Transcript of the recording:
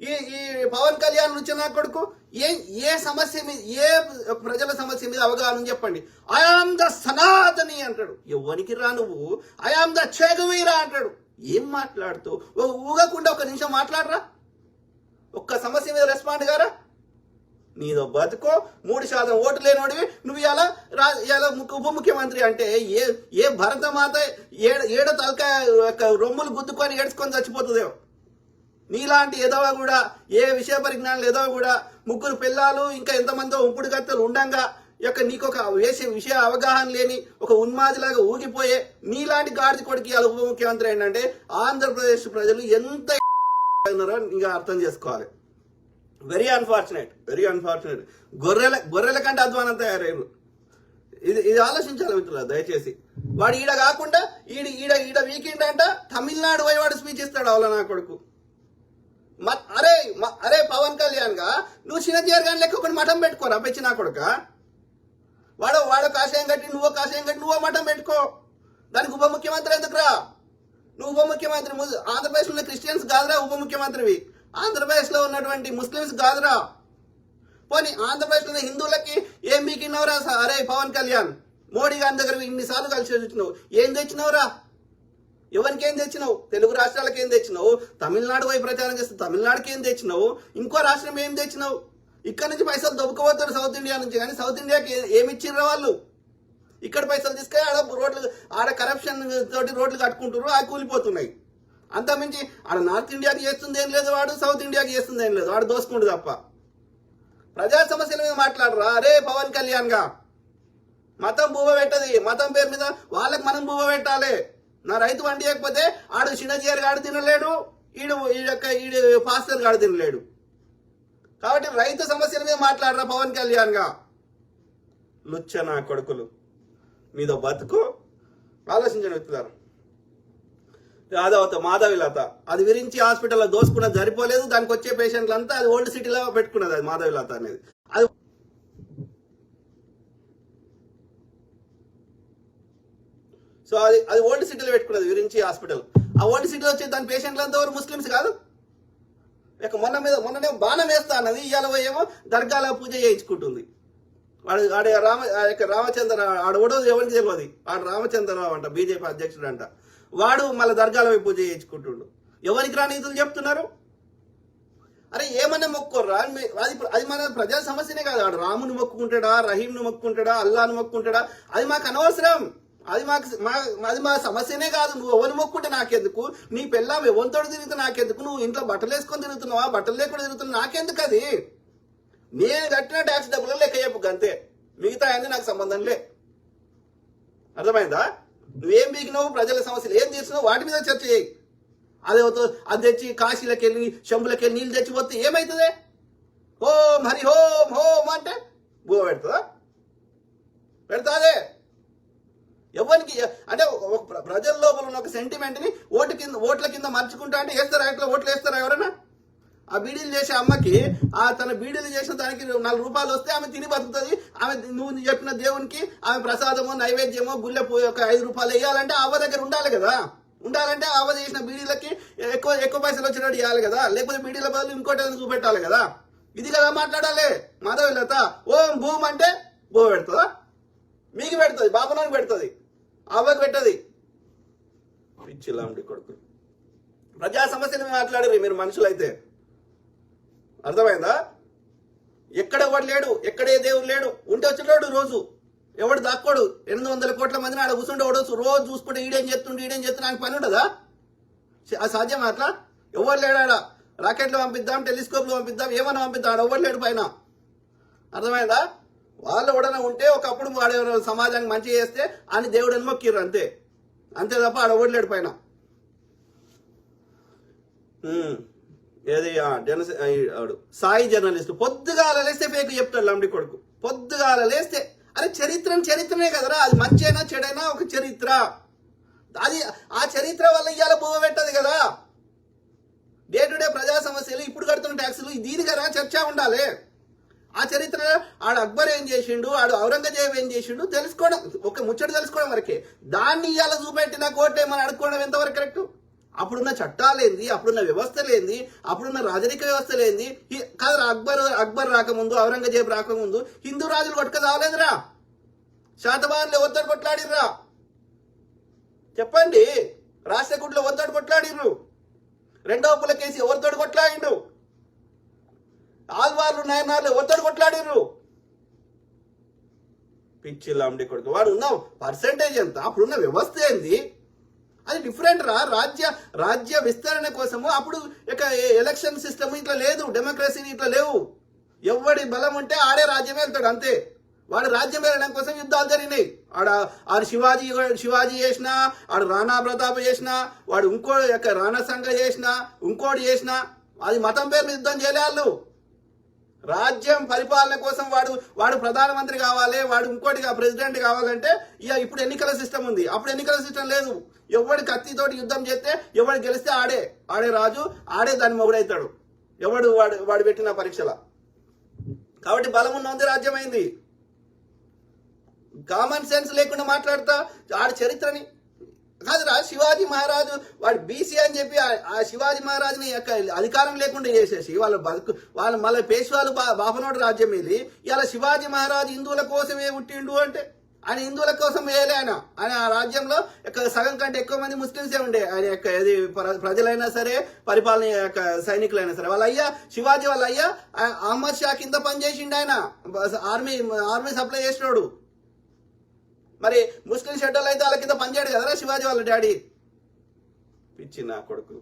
ఈ ఈ పవన్ కళ్యాణ్ నుంచి నా కొడుకు ఏ ఏ సమస్య మీద ఏ ప్రజల సమస్య మీద అవగాహన చెప్పండి. ఐఆమ్ ద సనాతని అంటాడు. ఎవరికి రా నువ్వు? ఐఆమ్ ద చెగువీరా అంటాడు. ఏం మాట్లాడుతూ? ఊగకుండా ఒక నిమిషం మాట్లాడరా? ఒక్క సమస్య మీద రెస్పాండ్ గారా? నీదో బతుకో మూడు శాతం ఓటు లేనోడివి నువ్వు ఇలా రా ఇలా ఉప ముఖ్యమంత్రి అంటే ఏ ఏ భరతమాత ఏడ ఏడ తలక రొమ్ములు గుద్దుకొని ఏడ్చుకొని చచ్చిపోతుందేమో. నీలాంటి ఏదో కూడా ఏ విషయ పరిజ్ఞానం ఏదో కూడా ముగ్గురు పిల్లలు ఇంకా ఎంతమందో ఉంపుడు కత్తలు ఉండంగా యొక్క నీకు ఒక వేసే విషయ అవగాహన లేని ఒక ఉన్మాదిలాగా ఊగిపోయే నీలాంటి గాడిద కొడుకు ఇవాళ ఉప ముఖ్యమంత్రి ఏంటంటే ఆంధ్రప్రదేశ్ ప్రజలు ఎంత ఉన్నారో ఇంకా అర్థం చేసుకోవాలి. వెరీ అన్ఫార్చునేట్ వెరీ అన్ఫార్చునేట్ గొర్రెల గొర్రెల కంటే అధ్వానం తయారయ్యారు ఇది ఇది ఆలోచించాలి మిత్రులు దయచేసి. వాడు ఈడ కాకుండా ఈడ ఈడ ఈడ వీకెండ్ అంట తమిళనాడు పోయి వాడు స్పీచ్ ఇస్తాడు అవల నా కొడుకు. అరే అరే పవన్ కళ్యాణ్గా నువ్వు చిన్నజీఆర్ గాని లెక్క ఒకటి మఠం పెట్టుకోరా పెంచి కొడుక? వాడు వాడు కాషాయం కట్టి నువ్వు కాషాయం కట్టి నువ్వు మఠం పెట్టుకో. దానికి ఉప ముఖ్యమంత్రి ఎందుకురా? నువ్వు ఉప ముఖ్యమంత్రి ఆంధ్రప్రదేశ్లో క్రిస్టియన్స్ కాదురా ఉప ముఖ్యమంత్రివి. ఆంధ్రప్రదేశ్లో ఉన్నటువంటి ముస్లిమ్స్ కాదురా. పోనీ ఆంధ్రప్రదేశ్లో హిందువులకి ఏం బీకినవరా అరే పవన్ కళ్యాణ్ మోడీ గారి దగ్గర ఇన్నిసార్లు కలిసి వచ్చినావు. ఏం తెచ్చినవరా? ఎవరికి ఏం తెచ్చినావు? తెలుగు రాష్ట్రాలకు ఏం తెచ్చినావు? తమిళనాడు వైపు ప్రచారం చేస్తే తమిళనాడుకి ఏం తెచ్చినావు? ఇంకో రాష్ట్రం ఏం తెచ్చినావు? ఇక్కడ నుంచి పైసలు దొబ్బకపోతారు సౌత్ ఇండియా నుంచి కానీ సౌత్ ఇండియాకి ఏమి ఇచ్చిర్రా వాళ్ళు? ఇక్కడ పైసలు తీసుకొని ఆడ రోడ్లు ఆడ కరప్షన్ తోటి రోడ్లు కట్టుకుంటారు అవి కూలిపోతున్నాయి. అంత మించి ఆడ నార్త్ ఇండియాకి చేస్తుంది ఏం లేదు వాడు సౌత్ ఇండియాకి చేస్తుంది ఏం లేదు వాడు దోసుకుంటు తప్ప. ప్రజా సమస్యల మీద మాట్లాడరా? అరే పవన్ కళ్యాణ్గా. మతం బువ్వ పెట్టది. మతం పేరు మీద వాళ్ళకి మనం బువ్వ పెట్టాలి. నా రైతు వండి చేయకపోతే ఆడు చిన్నజీఆర్ గాడు తినలేడు ఈడు ఈ యొక్క ఈడు పాస్టర్ గాడు తినలేడు. కాబట్టి రైతు సమస్యల మీద మాట్లాడరా పవన్ కళ్యాణ్గా. లుచ్చ నా కొడుకులు. మీద బతుకు. ఆలోచించండి వ్యక్తులారు యాదవత మాధవిలత. అది విరించి హాస్పిటల్లో దోసుకున్నది సరిపోలేదు. దానికి వచ్చే పేషెంట్లంతా అది ఓల్డ్ సిటీలో పెట్టుకున్నది అది మాధవిలత అనేది అది సో అది అది ఓల్డ్ సిటీలో పెట్టుకున్నది విరించి హాస్పిటల్. ఆ ఓల్డ్ సిటీలో వచ్చే దాని పేషెంట్లు అంతా ఎవరు ముస్లిమ్స్ కాదు? ఇక మొన్న మీద మొన్ననే బాణం వేస్తా అన్నది ఇవాళ ఏమో దర్గాలో పూజ చేయించుకుంటుంది. వాడు ఆడ రామ ఆ యొక్క రామచంద్ర ఆడ కూడా ఎవరికి తెలియదు వాడు రామచంద్రరావు అంట బీజేపీ అధ్యక్షుడు అంట వాడు మళ్ళీ దర్గాలో వైపు పూజ చేయించుకుంటుండు. ఎవరికి రాని నీతులు చెప్తున్నారు? అరే ఏమన్నా మొక్కుకోర్రా? అది అది మన ప్రజా సమస్యనే కాదు. వాడు రాముని మొక్కుకుంటాడా రహీంను మొక్కుకుంటాడా అల్లాను మొక్కుకుంటాడా? అది మాకు అనవసరం. అది మాకు మా అది మా సమస్యనే కాదు. నువ్వు ఎవరు మొక్కుంటే నాకెందుకు? నీ పెళ్ళాం ఎవరితో తిరిగితే నాకెందుకు? నువ్వు ఇంట్లో బట్టలు వేసుకొని తిరుగుతున్నావా? బట్టలు లేకుండా తిరుగుతున్నావు? నాకెందుకు అది? నేను కట్టిన ట్యాక్స్ డబ్బులు లెక్క చెప్పు అంతే మిగతా అన్ని నాకు సంబంధం లే. అర్థమైందా? నువ్వేం బీకినావు? ప్రజల సమస్యలు ఏం చేసినావు వాటి మీద చర్చ చేయి. అదే అది తెచ్చి కాశీలకు వెళ్ళి శంభులకు వెళ్ళి నీళ్ళు తెచ్చి పోతే ఏమవుతుంది హోం హరి హోం హోం అంటే బువ పెడుతుందా పెడతాదే ఎవరికి అంటే ఒక ప్రజల లోపల ఉన్న ఒక సెంటిమెంట్ని ఓటు కింద ఓట్ల కింద మర్చుకుంటా అంటే వేస్తారా ఇట్లా ఓట్లు వేస్తారా ఎవరైనా ఆ బీడీలు చేసే అమ్మకి ఆ తన బీడీలు చేసిన దానికి నాలుగు రూపాయలు వస్తే ఆమె తిని బతుకుతుంది. ఆమె నువ్వు చెప్పిన దేవునికి ఆమె ప్రసాదమో నైవేద్యమో గుళ్ళె ఒక ఐదు రూపాయలు వేయాలంటే అవ్వ దగ్గర ఉండాలి కదా. ఉండాలంటే ఆవ అవ్వ చేసిన బీడీలకి ఎక్కువ ఎక్కువ పైసలు వచ్చినట్టు ఇవ్వాలి కదా. లేకపోతే బీడీల బదులు ఇంకోటి ఏదైనా చూపెట్టాలి కదా. ఇది కదా మాట్లాడాలి. మాధవి లత ఓం భూమ్ అంటే భూ పెడుతుందా? మీకు పెడుతుంది బాబునానికి పెడుతుంది. అవ్వకి పెట్టది. పిచ్చిలాంటి కొడుకు. ప్రజా సమస్యలు మాట్లాడరు మీరు మనుషులైతే. అర్థమైందా? ఎక్కడ ఎవడు లేడు ఎక్కడే దేవుడు లేడు. ఉంటే వచ్చినాడు రోజు. ఎవడు దాక్కోడు ఎనిమిది వందల కోట్ల మందిని ఆడ కూర్చుంటే ఓడొచ్చు రోజు చూసుకుంటే ఈడేం చెప్తుండే ఈడేం చెప్తున్నా పని ఉండదా? అది సాధ్యం అట్లా? ఎవరు లేడాడ రాకెట్లు పంపిద్దాం టెలిస్కోప్లు పంపిద్దాం ఏమన్నా పంపిద్దాం ఆడ ఎవరు లేడు పైన? అర్థమైందా? వాళ్ళు ఎవడైనా ఉంటే ఒకప్పుడు వాడు సమాజానికి మంచి చేస్తే అని దేవుడు అని మొక్కిర్రు అంతే. అంతే తప్ప ఆడ ఓడలేడు పైన. ఏది జన ఆడు సాయి జర్నలిస్ట్ పొద్దుగాల లేస్తే ఫేక్ చెప్తాడు లంబడి కొడుకు. పొద్దుగాల లేస్తే అరే చరిత్ర చరిత్రనే కదరా. అది మంచైనా చెడైనా ఒక చరిత్ర. అది ఆ చరిత్ర వల్ల ఇవాళ బువ్వ పెట్టదు కదా. డే టు డే ప్రజా సమస్యలు ఇప్పుడు కడుతున్న ట్యాక్సులు దీని కదా చర్చ ఉండాలి. ఆ చరిత్ర ఆడు అక్బర్ ఏం చేసిండు ఆడు ఔరంగజేబ్ ఏం చేసిండు తెలుసుకోవడం ఒక ముచ్చట తెలుసుకోవడం వరకే. దాన్ని ఇవాళ చూపెట్టిన కోర్టు ఏమని అడుక్కోవడం ఎంతవరకు కరెక్ట్ అప్పుడున్న చట్టాలేంది అప్పుడున్న వ్యవస్థలేంది అప్పుడున్న రాజరిక వ్యవస్థలేంది ఈ- కాదురా అక్బర్ అక్బర్ రాకముందు ఔరంగజేబ్ రాకముందు హిందూ రాజులు కొట్టుక రాలేదురా శాతవాహనులు ఒత్తడి కొట్లాడిర్రా? చెప్పండి. రాష్ట్రకూట్లో ఒత్తడి కొట్లాడిర్రు? రెండవ పులకేసి ఎవరితోడు కొట్లాడిండు? ఆల్వార్లు నయనార్లు ఎవరితో కొట్లాడిర్రు. పిచ్చి లాంటి కొడుకు. వాడు ఉన్న పర్సంటేజ్ ఎంత? అప్పుడున్న వ్యవస్థ ఏంది? అది డిఫరెంట్ రా. రాజ్య రాజ్య విస్తరణ కోసము అప్పుడు ఇక ఎలక్షన్ సిస్టమ్ ఇట్లా లేదు డెమోక్రసీ ఇట్లా లేవు. ఎవడి బలం ఉంటే ఆడే రాజ్యం వెళ్తాడు అంతే. వాడు రాజ్యం వెళ్ళడం కోసం యుద్ధాలు జరిగినాయి. ఆడ ఆడు శివాజీ శివాజీ చేసిన ఆడు రాణా ప్రతాప్ చేసిన వాడు ఇంకో యొక్క రాణా సంఘ చేసిన ఇంకోటి చేసిన అది మతం పేరు యుద్ధం చేయలే వాళ్ళు. రాజ్యం పరిపాలన కోసం వాడు వాడు ప్రధానమంత్రి కావాలి వాడు ఇంకోటిగా ప్రెసిడెంట్ కావాలంటే ఇక ఇప్పుడు ఎన్నికల సిస్టమ్ ఉంది. అప్పుడు ఎన్నికల సిస్టమ్ లేదు. ఎవడు కత్తితోటి యుద్ధం చేస్తే ఎవడు గెలిస్తే ఆడే ఆడే రాజు ఆడే దాని మొగుడైతాడు. ఎవడు వాడు వాడు పెట్టిన పరీక్షల. కాబట్టి బలం ఉన్నది రాజ్యమైంది. కామన్ సెన్స్ లేకుండా మాట్లాడతా ఆడ చరిత్రని. కాదురా శివాజీ మహారాజు వాడు బీసీ అని చెప్పి ఆ- శివాజీ మహారాజుని యొక్క అధికారం లేకుండా చేసేసి వాళ్ళ బతుకు వాళ్ళ మళ్ళీ పేష్వాలు బా బాపనోడు రాజ్యం ఇది ఇలా శివాజీ మహారాజు హిందువుల కోసమే పుట్టిండు అంటే ఆయన హిందువుల కోసం వేయలే ఆయన. ఆయన ఆ రాజ్యంలో యొక్క సగం కంటే ఎక్కువ మంది ముస్లింసే ఉండే. ఆయన యొక్క ఏది ప్రజలైనా సరే పరిపాలన యొక్క సైనికులైనా సరే. వాళ్ళ అయ్యా శివాజీ వాళ్ళ అయ్యా అహ్మద్ షా కింద పనిచేసిండు ఆయన. ఆర్మీ ఆర్మీ సప్లై చేసినాడు. మరి ముస్లిం షెడ్యూల్ అయితే వాళ్ళ కింద పనిచేయడు కదరా శివాజీ వాళ్ళ డాడీ? పిచ్చి నా కొడుకు.